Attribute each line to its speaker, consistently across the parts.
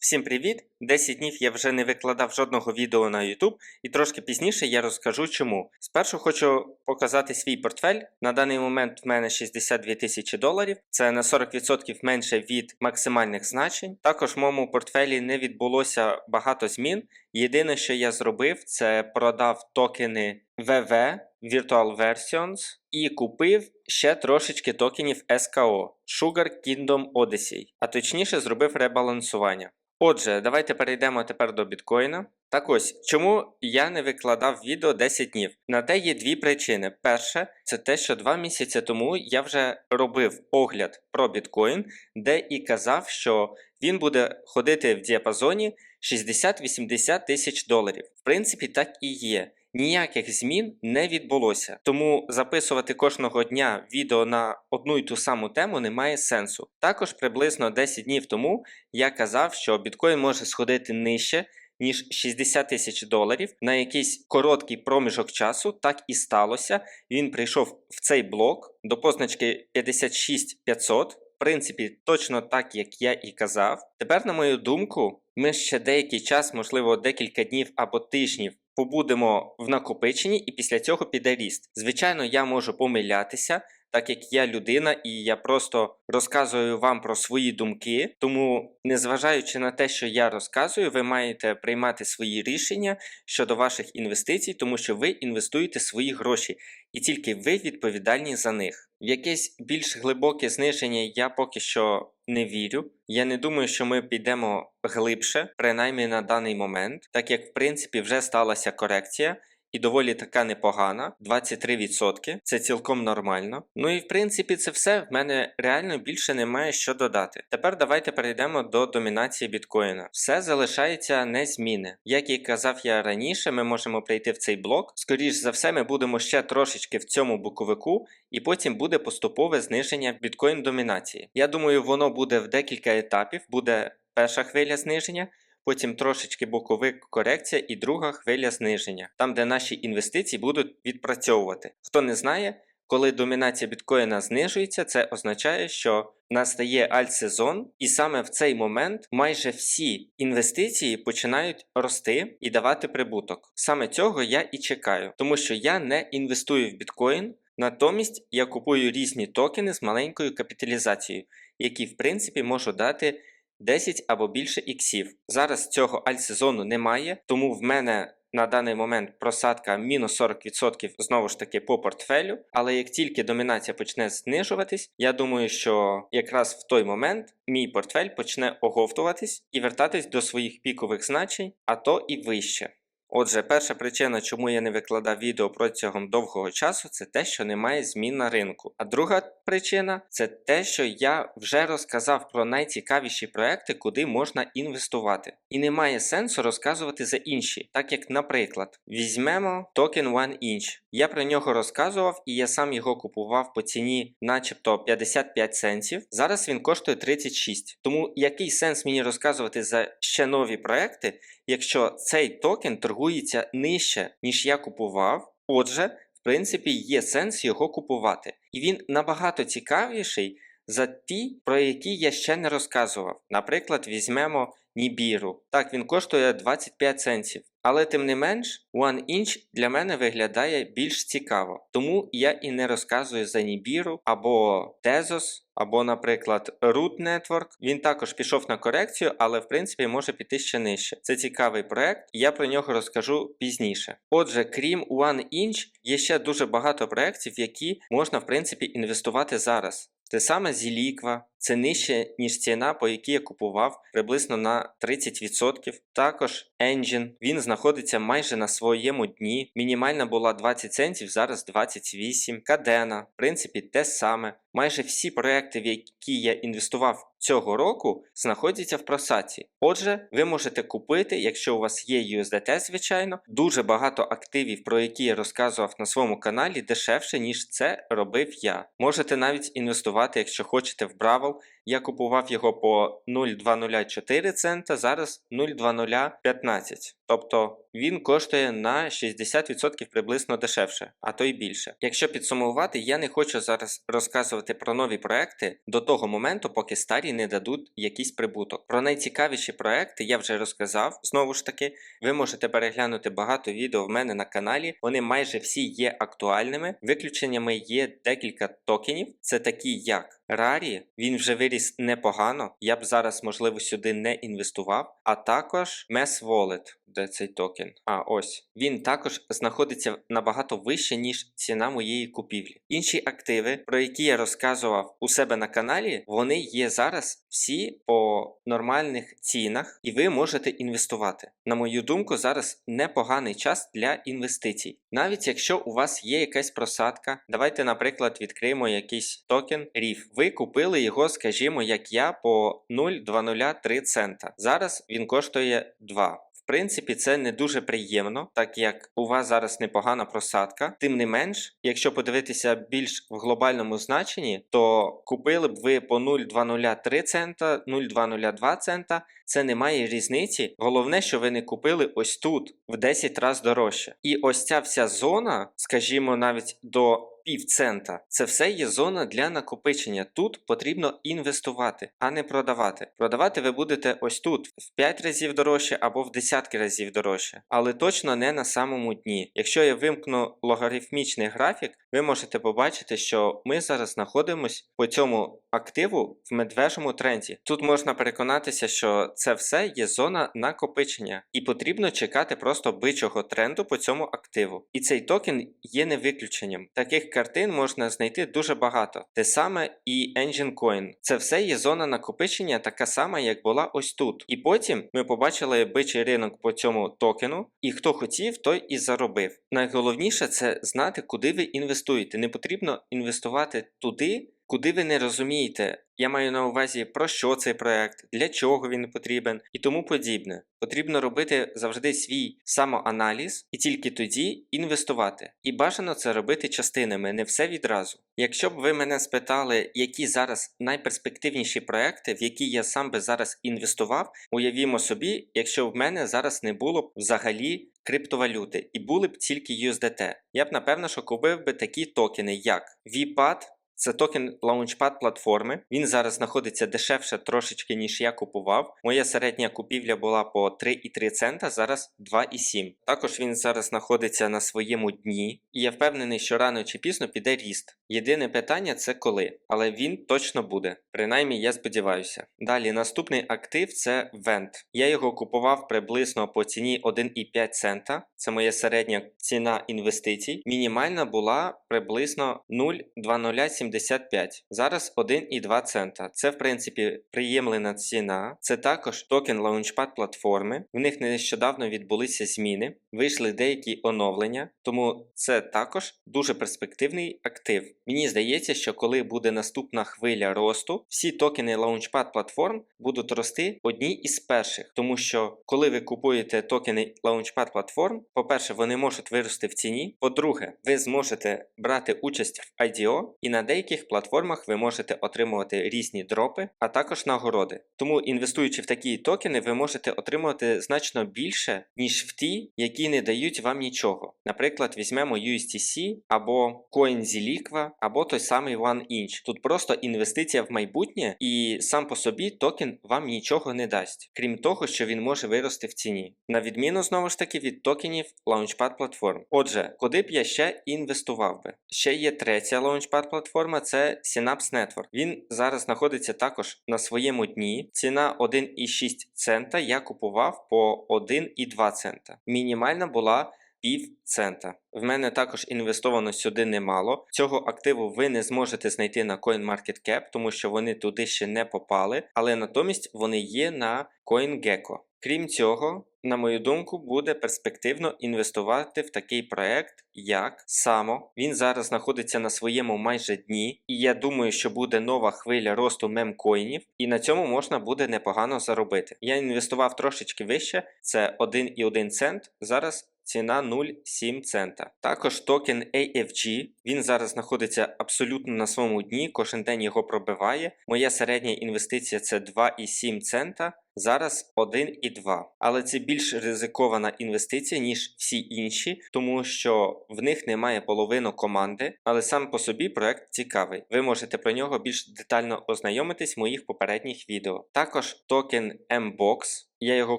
Speaker 1: Всім привіт! 10 днів я вже не викладав жодного відео на YouTube, і трошки пізніше я розкажу чому. Спершу хочу показати свій портфель. На даний момент в мене 62 тисячі доларів, це на 40% менше від максимальних значень. Також в моєму портфелі не відбулося багато змін. Єдине, що я зробив, це продав токени VV Virtual Versions і купив ще трошечки токенів SKO Sugar Kingdom Odyssey, а точніше зробив ребалансування. Отже, давайте перейдемо тепер до біткоїна. Так ось, чому я не викладав відео 10 днів? На те є дві причини. Перше, це те, що два місяці тому я вже робив огляд про біткоін, де і казав, що він буде ходити в діапазоні 60-80 тисяч доларів. В принципі, так і є. Ніяких змін не відбулося, тому записувати кожного дня відео на одну й ту саму тему немає сенсу. Також приблизно 10 днів тому я казав, що біткоін може сходити нижче. Ніж 60 тисяч доларів на якийсь короткий проміжок часу, так і сталося. Він прийшов в цей блок до позначки 56500. В принципі, точно так, як я і казав. Тепер, на мою думку, ми ще деякий час, можливо, декілька днів або тижнів, побудемо в накопиченні, і після цього піде ріст. Звичайно, я можу помилятися, так як я людина, і я просто розказую вам про свої думки. Тому, незважаючи на те, що я розказую, ви маєте приймати свої рішення щодо ваших інвестицій, тому що ви інвестуєте свої гроші, і тільки ви відповідальні за них. В якесь більш глибоке зниження я поки що не вірю. Я не думаю, що ми підемо глибше, принаймні на даний момент, так як в принципі вже сталася корекція. І доволі така непогана, 23%. Це цілком нормально. Ну і в принципі це все. В мене реально більше немає що додати. Тепер давайте перейдемо до домінації біткоїна. Все залишається незмінне. Як і казав я раніше, ми можемо прийти в цей блок. Скоріш за все, ми будемо ще трошечки в цьому боковику, і потім буде поступове зниження біткоін домінації. Я думаю, воно буде в декілька етапів. Буде перша хвиля зниження потім трошечки боковик корекція і друга хвиля зниження, там де наші інвестиції будуть відпрацьовувати. Хто не знає, коли домінація біткоїна знижується, це означає, що настає альт-сезон, і саме в цей момент майже всі інвестиції починають рости і давати прибуток. Саме цього я і чекаю, тому що я не інвестую в біткоін. Натомість я купую різні токени з маленькою капіталізацією, які в принципі можуть дати 10 або більше іксів. Зараз цього альт-сезону немає, тому в мене на даний момент просадка мінус 40% знову ж таки по портфелю. Але як тільки домінація почне знижуватись, я думаю, що якраз в той момент мій портфель почне оговтуватись і вертатись до своїх пікових значень, а то і вище. Отже, перша причина, чому я не викладав відео протягом довгого часу, це те, що немає змін на ринку. А друга причина це те, що я вже розказав про найцікавіші проекти, куди можна інвестувати. І немає сенсу розказувати за інші, так як, наприклад, візьмемо токен One Inch. Я про нього розказував і я сам його купував по ціні, начебто 55 центів. Зараз він коштує 36. Тому який сенс мені розказувати за ще нові проекти, якщо цей токен торгується нижче, ніж я купував? Отже, в принципі, є сенс його купувати. І він набагато цікавіший за ті, про які я ще не розказував. Наприклад, візьмемо Нібіру. Так, він коштує 25 центів. Але тим не менш, One Inch для мене виглядає більш цікаво. Тому я і не розказую за Нібіру або Tezos, або, наприклад, Root Network. Він також пішов на корекцію, але в принципі може піти ще нижче. Це цікавий проект, я про нього розкажу пізніше. Отже, крім One Inch, є ще дуже багато проєктів, які можна в принципі інвестувати зараз. Те саме Зіліква, це нижче, ніж ціна, по якій я купував приблизно на 30%. Також Engine, він знаходиться майже на своєму дні. Мінімальна була 20 центів, зараз 28. Кадена, в принципі, те саме. Майже всі проекти, в які я інвестував цього року, знаходяться в просаці. Отже, ви можете купити, якщо у вас є USDT, звичайно, дуже багато активів, про які я розказував на своєму каналі, дешевше, ніж це робив я. Можете навіть інвестувати, якщо хочете, в Бравл казав, я купував його по 0,204 цента, зараз 0,2015. Тобто він коштує на 60% приблизно дешевше, а то й більше. Якщо підсумувати, я не хочу зараз розказувати про нові проекти до того моменту, поки старі не дадуть якийсь прибуток. Про найцікавіші проекти я вже розказав. Знову ж таки, ви можете переглянути багато відео в мене на каналі. Вони майже всі є актуальними. Виключеннями є декілька токенів. Це такі як Рарі, він вже виріс непогано. Я б зараз, можливо, сюди не інвестував. А також Mess Wallet, де цей токен. А ось він також знаходиться набагато вище, ніж ціна моєї купівлі. Інші активи, про які я розказував у себе на каналі, вони є зараз всі по нормальних цінах, і ви можете інвестувати. На мою думку, зараз непоганий час для інвестицій. Навіть якщо у вас є якась просадка, давайте, наприклад, відкриємо якийсь токен RIF. Ви купили його, скажімо, як я, по 0,203 цента. Зараз він коштує 2. В принципі, це не дуже приємно, так як у вас зараз непогана просадка. Тим не менш, якщо подивитися більш в глобальному значенні, то купили б ви по 0,203 цента, 0,202 цента. Це не має різниці. Головне, що ви не купили ось тут в 10 разів дорожче. І ось ця вся зона, скажімо, навіть до півцента, це все є зона для накопичення. Тут потрібно інвестувати, а не продавати. Продавати ви будете ось тут в 5 разів дорожче або в десятки разів дорожче, але точно не на самому дні. Якщо я вимкну логарифмічний графік, ви можете побачити, що ми зараз знаходимося по цьому активу в медвежому тренді. Тут можна переконатися, що це все є зона накопичення, і потрібно чекати просто бичого тренду по цьому активу. І цей токен є не виключенням. Таких картин можна знайти дуже багато. Те саме і Engine Coin. Це все є зона накопичення, така сама, як була ось тут. І потім ми побачили бичий ринок по цьому токену, і хто хотів, той і заробив. Найголовніше це знати, куди ви інвестуєте. Не потрібно інвестувати туди. Куди ви не розумієте, я маю на увазі про що цей проект, для чого він потрібен і тому подібне. Потрібно робити завжди свій самоаналіз і тільки тоді інвестувати. І бажано це робити частинами, не все відразу. Якщо б ви мене спитали, які зараз найперспективніші проекти, в які я сам би зараз інвестував, уявімо собі, якщо в мене зараз не було б взагалі криптовалюти і були б тільки USDT, я б напевно що купив би такі токени, як VPAD, це токен Launchpad платформи. Він зараз знаходиться дешевше трошечки, ніж я купував. Моя середня купівля була по 3,3 цента, зараз 2,7. Також він зараз знаходиться на своєму дні, і я впевнений, що рано чи пізно піде ріст. Єдине питання це коли, але він точно буде. Принаймні, я сподіваюся. Далі, наступний актив це Vent. Я його купував приблизно по ціні 1,5 цента. Це моя середня ціна інвестицій. Мінімальна була приблизно 0,2075. Зараз 1,2 цента. Це, в принципі, приємлена ціна. Це також токен Launchpad платформи. В них нещодавно відбулися зміни, вийшли деякі оновлення, тому це також дуже перспективний актив. Мені здається, що коли буде наступна хвиля росту, всі токени Launchpad платформ будуть рости одні із перших, тому що коли ви купуєте токени Launchpad платформ, по-перше, вони можуть вирости в ціні. По-друге, ви зможете брати участь в IDO, і на деяких платформах ви можете отримувати різні дропи, а також нагороди. Тому інвестуючи в такі токени, ви можете отримувати значно більше, ніж в ті, які не дають вам нічого. Наприклад, візьмемо USTC або CoinZiliqua, або той самий OneInch. Тут просто інвестиція в майбутнє, і сам по собі токен вам нічого не дасть, крім того, що він може вирости в ціні. На відміну знову ж таки від токенів Launchpad платформ. Отже, куди б я ще інвестував би? Ще є третя Launchpad платформа, це Synapse Network. Він зараз знаходиться також на своєму дні. Ціна 1,6 цента я купував по 1,2 цента. Мінімальна була пів цента. В мене також інвестовано сюди немало. Цього активу ви не зможете знайти на CoinMarketCap, тому що вони туди ще не попали, але натомість вони є на CoinGecko. Крім цього, на мою думку, буде перспективно інвестувати в такий проект, як Само. Він зараз знаходиться на своєму майже дні, і я думаю, що буде нова хвиля росту мемкоїнів, і на цьому можна буде непогано заробити. Я інвестував трошечки вище, це 1,1 цент. Зараз ціна 0,7 цента. Також токен AFG, він зараз знаходиться абсолютно на своєму дні, кожен день його пробиває. Моя середня інвестиція це 2,7 цента. Зараз 1,2. Але це більш ризикована інвестиція, ніж всі інші, тому що в них немає половину команди, але сам по собі проект цікавий. Ви можете про нього більш детально ознайомитись в моїх попередніх відео. Також токен MBOX. Я його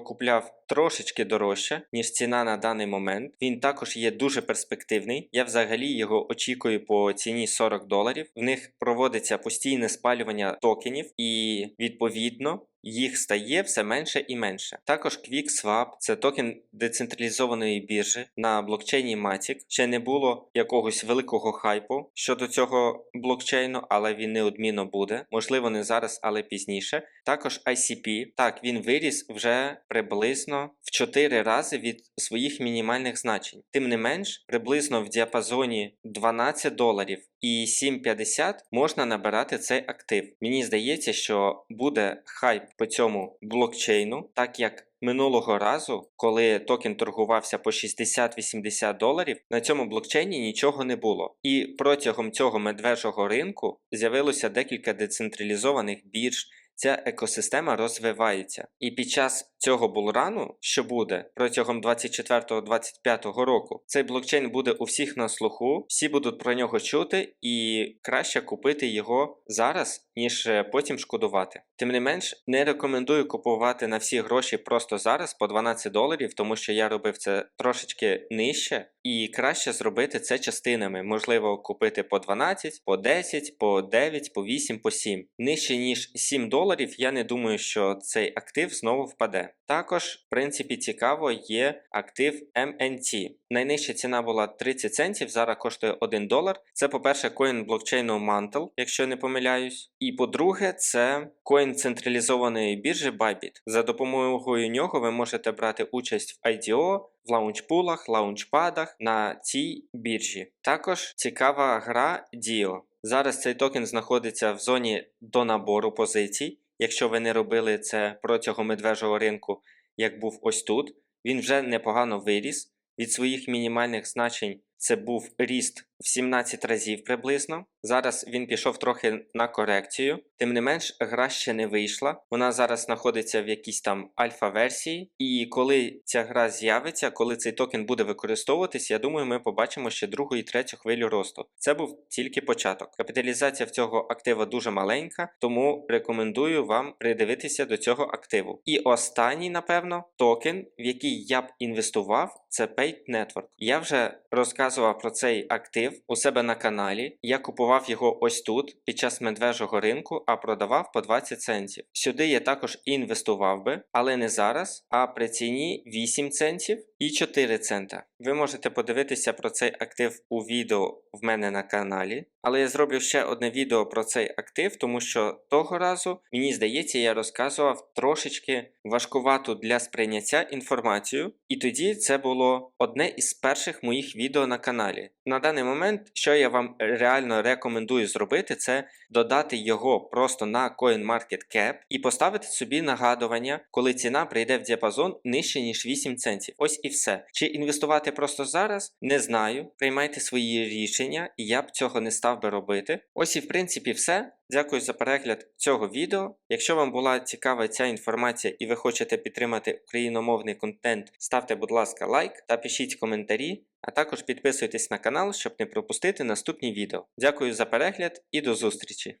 Speaker 1: купляв трошечки дорожче, ніж ціна на даний момент. Він також є дуже перспективний. Я взагалі його очікую по ціні 40 доларів. В них проводиться постійне спалювання токенів, і відповідно їх стає все менше і менше. Також QuickSwap – це токен децентралізованої біржі на блокчейні Matic. Ще не було якогось великого хайпу щодо цього блокчейну, але він неодмінно буде. Можливо, не зараз, але пізніше. Також ICP. Так, він виріс вже приблизно в 4 рази від своїх мінімальних значень. Тим не менш, приблизно в діапазоні 12 доларів і 7,50 можна набирати цей актив. Мені здається, що буде хайп по цьому блокчейну, так як. Минулого разу, коли токен торгувався по 60-80 доларів, на цьому блокчейні нічого не було. І протягом цього медвежого ринку з'явилося декілька децентралізованих бірж. Ця екосистема розвивається. І під час цього булрану, що буде протягом 24-25 року, цей блокчейн буде у всіх на слуху, всі будуть про нього чути, і краще купити його зараз, ніж е, потім шкодувати. Тим не менш, не рекомендую купувати на всі гроші просто зараз по 12 доларів, тому що я робив це трошечки нижче, і краще зробити це частинами. Можливо, купити по 12, по 10, по 9, по 8, по 7. Нижче ніж 7 доларів, я не думаю, що цей актив знову впаде. Також, в принципі, цікаво є актив MNT. Найнижча ціна була 30 центів, зараз коштує 1 долар. Це, по-перше, коін блокчейну Mantle, якщо не помиляюсь. І по-друге, це коін централізованої біржі Bybit. За допомогою нього ви можете брати участь в IDO, в лаунчпулах, лаунчпадах на цій біржі. Також цікава гра DIO. Зараз цей токен знаходиться в зоні до набору позицій. Якщо ви не робили це протягом медвежого ринку, як був ось тут, він вже непогано виріс. Від своїх мінімальних значень це був ріст в 17 разів приблизно. Зараз він пішов трохи на корекцію. Тим не менш, гра ще не вийшла. Вона зараз знаходиться в якійсь там альфа-версії. І коли ця гра з'явиться, коли цей токен буде використовуватись, я думаю, ми побачимо ще другу і третю хвилю росту. Це був тільки початок. Капіталізація в цього актива дуже маленька, тому рекомендую вам придивитися до цього активу. І останній, напевно, токен, в який я б інвестував, це Paid Network. Я вже розказував про цей актив у себе на каналі. Я купував його ось тут під час медвежого ринку, а продавав по 20 центів. Сюди я також інвестував би, але не зараз, а при ціні 8 центів і 4 цента. Ви можете подивитися про цей актив у відео в мене на каналі. Але я зроблю ще одне відео про цей актив, тому що того разу, мені здається, я розказував трошечки важкувату для сприйняття інформацію, і тоді це було одне із перших моїх відео на каналі. На даний момент, що я вам реально рекомендую зробити, це додати його просто на CoinMarketCap і поставити собі нагадування, коли ціна прийде в діапазон нижче ніж 8 центів. Ось і все. Чи інвестувати просто зараз? Не знаю. Приймайте свої рішення, і я б цього не став би робити. Ось і в принципі все. Дякую за перегляд цього відео. Якщо вам була цікава ця інформація і ви хочете підтримати україномовний контент, ставте, будь ласка, лайк та пишіть коментарі, а також підписуйтесь на канал, щоб не пропустити наступні відео. Дякую за перегляд і до зустрічі!